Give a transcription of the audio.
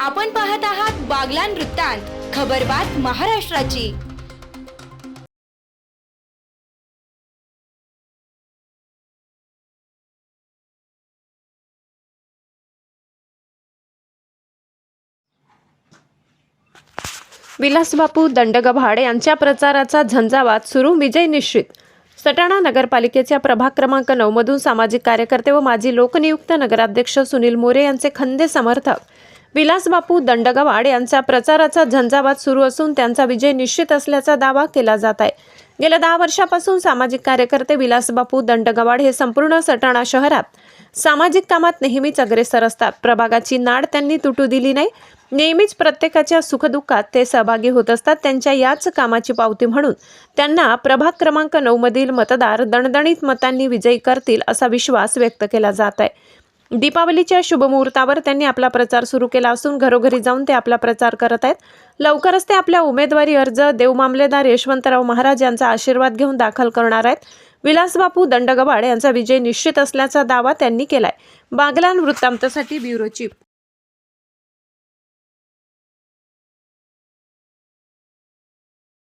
आपण पाहत आहात बागलान वृत्तांत खबरबात महाराष्ट्राची. विलासबापू दंडगव्हाड यांच्या प्रचाराचा झंझावात सुरू विजय निश्चित. सटाणा नगरपालिकेच्या प्रभाग क्रमांक नऊ मधून सामाजिक कार्यकर्ते व माजी लोकनियुक्त नगराध्यक्ष सुनील मोरे यांचे खंदे समर्थक. विलासबापू दंडगवाड यांचा प्रचाराचा झंझावात सुरू असून त्यांचा विजय निश्चित असल्याचा दावा केला जात आहे. गेल्या दहा वर्षापासून सामाजिक कार्यकर्ते विलासबापू दंडगवाड हे संपूर्ण सटाणा शहरात सामाजिक कामात नेहमीच अग्रेसर असतात. प्रभागाची नाड त्यांनी तुटू दिली नाही. नेहमीच प्रत्येकाच्या सुखदुःखात ते सहभागी होत असतात. त्यांच्या याच कामाची पावती म्हणून त्यांना प्रभाग क्रमांक नऊ मधील मतदार दणदणीत मतांनी विजयी करतील असा विश्वास व्यक्त केला जात आहे. दीपावलीच्या शुभमुहूर्तावर त्यांनी आपला प्रचार सुरू केला असून घरोघरी जाऊन ते आपला प्रचार करत आहेत. लवकरच ते आपल्या उमेदवारी अर्ज देव मामलेदार यशवंतराव महाराज यांचा आशीर्वाद घेऊन दाखल करणार आहेत. विलासबापू दंडगवाड यांचा विजय निश्चित असल्याचा दावा त्यांनी केलाय. बागलान वृत्तांतासाठी ब्युरो चीफ.